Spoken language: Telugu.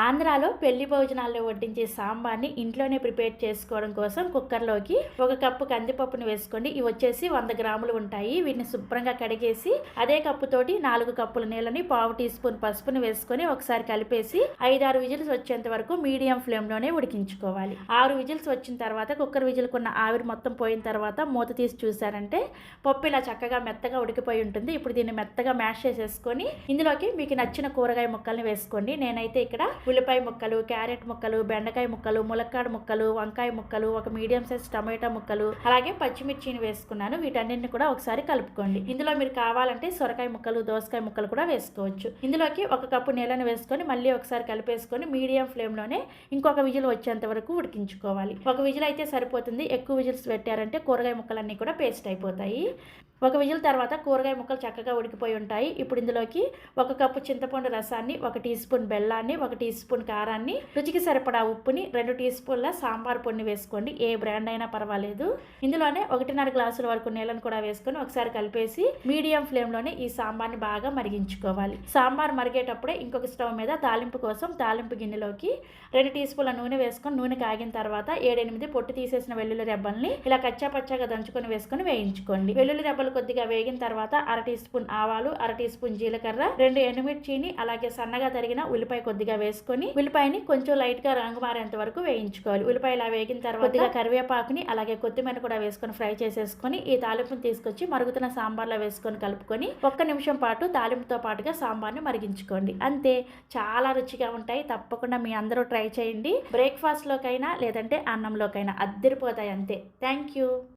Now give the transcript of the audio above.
ఆంధ్రాలో పెళ్ళి భోజనాల్లో వడ్డించే సాంబార్ని ఇంట్లోనే ప్రిపేర్ చేసుకోవడం కోసం కుక్కర్లోకి ఒక కప్పు కందిపప్పును వేసుకోండి. ఇవి వచ్చేసి వంద గ్రాములు ఉంటాయి. వీటిని శుభ్రంగా కడిగేసి అదే కప్పుతోటి నాలుగు కప్పుల నీళ్ళని పావు టీ స్పూన్ పసుపుని వేసుకొని ఒకసారి కలిపేసి ఐదారు విజిల్స్ వచ్చేంత వరకు మీడియం ఫ్లేమ్లోనే ఉడికించుకోవాలి. ఆరు విజిల్స్ వచ్చిన తర్వాత కుక్కర్ విజిల్కున్న ఆవిరి మొత్తం పోయిన తర్వాత మూత తీసి చూసారంటే పప్పు ఇలా చక్కగా మెత్తగా ఉడికిపోయి ఉంటుంది. ఇప్పుడు దీన్ని మెత్తగా మ్యాష్ చేసేసుకొని ఇందులోకి మీకు నచ్చిన కూరగాయ ముక్కల్ని వేసుకోండి. నేనైతే ఇక్కడ ఉల్లిపాయ ముక్కలు క్యారెట్ ముక్కలు బెండకాయ ముక్కలు ములక్కాడ ముక్కలు వంకాయ ముక్కలు ఒక మీడియం సైజ్ టమాటా ముక్కలు అలాగే పచ్చిమిర్చిని వేసుకున్నాను. వీటన్నిటిని కూడా ఒకసారి కలుపుకోండి. ఇందులో మీరు కావాలంటే సొరకాయ ముక్కలు దోసకాయ ముక్కలు కూడా వేసుకోవచ్చు. ఇందులోకి ఒక కప్పు నీళ్ళని వేసుకొని మళ్ళీ ఒకసారి కలిపేసుకొని మీడియం ఫ్లేమ్లోనే ఇంకొక విజిల్ వచ్చేంత వరకు ఉడికించుకోవాలి. ఒక విజిల్ అయితే సరిపోతుంది. ఎక్కువ విజిల్స్ పెట్టారంటే కూరగాయ ముక్కలన్నీ కూడా పేస్ట్ అయిపోతాయి. ఒక విజిల్ తర్వాత కూరగాయ ముక్కలు చక్కగా ఉడికిపోయి ఉంటాయి. ఇప్పుడు ఇందులోకి ఒక కప్పు చింతపండు రసాన్ని ఒక టీ స్పూన్ బెల్లాన్ని ఒక టీ టీ స్పూన్ కారాన్ని రుచికి సరిపడా ఉప్పుని రెండు టీ స్పూన్ల సాంబార్ పొడిని వేసుకోండి. ఏ బ్రాండ్ అయినా పర్వాలేదు. ఇందులోనే ఒకటిన్నర గ్లాసుల వరకు నీళ్ళను కూడా వేసుకొని ఒకసారి కలిపేసి మీడియం ఫ్లేమ్లోనే ఈ సాంబార్ని బాగా మరిగించుకోవాలి. సాంబార్ మరిగేటప్పుడే ఇంకొక స్టవ్ మీద తాలింపు కోసం తాలింపు గిన్నెలోకి రెండు టీ స్పూన్ల నూనె వేసుకొని నూనె కాగిన తర్వాత ఏడెనిమిది పొట్టు తీసేసిన వెల్లుల్లి రెబ్బల్ని ఇలా కచ్చా పచ్చగా దంచుకొని వేసుకొని వేయించుకోండి. వెల్లుల్లి రెబ్బలు కొద్దిగా వేగిన తర్వాత అర టీ స్పూన్ ఆవాలు అర టీ స్పూన్ జీలకర్ర రెండు ఎండుమిర్చిని అలాగే సన్నగా తరిగిన ఉల్లిపాయ కొద్దిగా వేసుకొని ఉల్లిపాయని కొంచెం లైట్గా రంగు మారేంత వరకు వేయించుకోవాలి. ఉల్లిపాయ ఇలా వేగిన తర్వాత కొద్దిగా కరివేపాకుని అలాగే కొత్తిమీర కూడా వేసుకొని ఫ్రై చేసేసుకొని ఈ తాలింపుని తీసుకొచ్చి మరుగుతున్న సాంబార్లో వేసుకొని కలుపుకొని ఒక్క నిమిషం పాటు తాలింపుతో పాటుగా సాంబార్ని మరిగించుకోండి. అంతే. చాలా రుచిగా ఉంటాయి. తప్పకుండా మీ అందరూ ట్రై చేయండి. బ్రేక్ఫాస్ట్ లోకైనా లేదంటే అన్నంలోకైనా అద్దరిపోతాయి అంతే. Thank you